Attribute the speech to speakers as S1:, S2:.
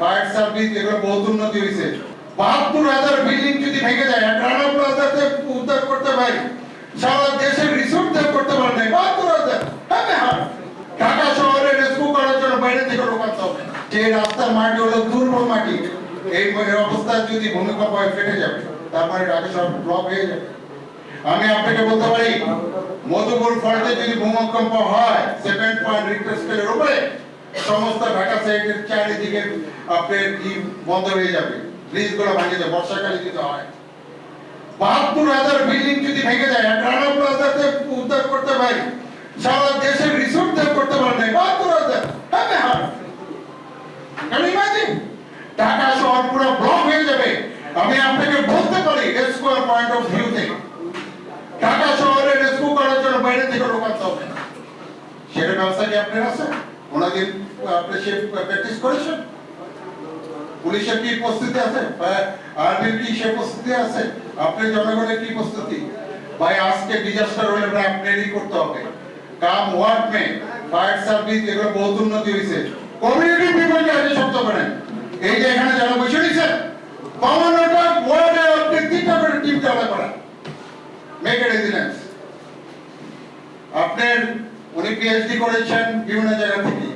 S1: Fire service এগুলো বহুত উন্নতি হয়েছে বাহাত্তর হাজার বিল্ডিং যদি ভেঙে যায় এক রানা উদ্ধার করতে পারি, সারা দেশের রিসোর্ট দেব করতে পারে না বাহাত্তর হাজার। হ্যাঁ হ্যাঁ। ঢাকা শহরে রেস্কিউ করার জন্য বাইরে থেকে আনতে হবে। যে রাস্তার মাটি হলো দুর্বল মাটি, এই অবস্থায় যদি ভূমিকম্প হয় ফেটে যাবে তারপরে ঢাকা শহর ব্লক হয়ে যাবে। আমি আপনাকে বলতে পারি, মধুপুর ফল্টে যদি ভূমিকম্প হয় সেভেন পয়েন্ট রিক্টার স্কেলের উপরে সমস্ত ঢাকা সাইডের চারিদিকে আপনার কি বন্ধ হয়ে যাবে? ব্রিজগুলো ভেঙে যাবে বর্ষাকালে যদি হয়। বাহাত্তর হাজার বিল্ডিং যদি ভেঙে যায় উদ্ধার করতে পারি। সারা দেশের রিসোর্ট করতে পারে না, বাহাত্তর হাজার। হ্যাঁ হ্যাঁ Can ঢাকা শহর পুরো ব্লক হয়ে যাবে। আমি আপনাকে বলতে পারি স্কোয়ার পয়েন্ট অফ ভিউ থেকে ঢাকা শহরে রেস্কিউ করার জন্য বাইরে থেকে লোক আনতে হবে না। সেটা ব্যবস্থা কি আপনার আছে? ওনাদের আপনি সে প্র্যাকটিস করেছেন? পুলিশের কি প্রস্তুতি আছে? আর্মির কি সে প্রস্তুতি আছে? আপনার জনগণের কি প্রস্তুতি? ভাই, আজকে ডিজাস্টার হলে ভাই আপনারই করতে হবে। কাম ওয়ার্ড মে, ফায়ার সার্ভিস, এগুলো বহুত উন্নতি হয়েছে। কমিউনিটি পিপলকে আগে শব্দ করেন। এই যে এখানে যারা বসে নিছেন বাউন্নটা ওয়ার্ডে আপনি তিনটা করে টিম চালা করেন। মেক এ রেজিডেন্স আপনার পিএইচডি করেছেন বিভিন্ন জায়গা থেকে।